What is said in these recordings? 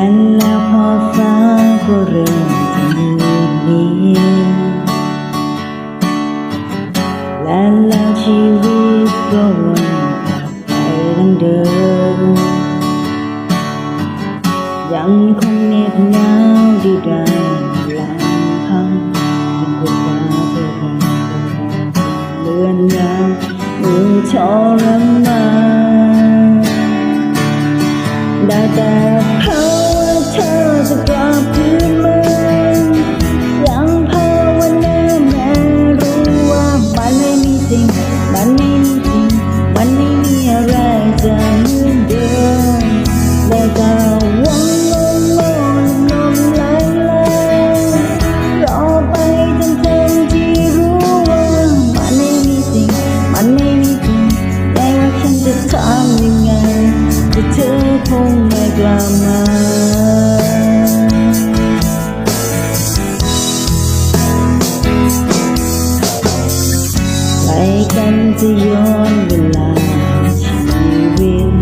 ันแล้วพอฟ้าก็เริ่มจะมืดมิดและแล้วชีวิตก็วนกลับไปดังเดิม ยังคงเหน็บหนาวดีดายลำพังยังคงฟ้าเธอคงเลื่อนยาวมือทรมานได้แต่เขา จะย้อนเวลาชีวิต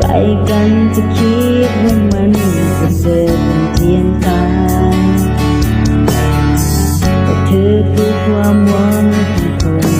ใครกันจะคิดว่ามันจะเสื่อมเทียนตาแต่เธอคือความหวังของคน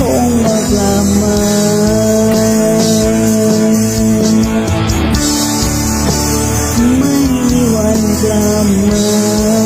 คงไม่กลับมาไม่มีวันกลับมา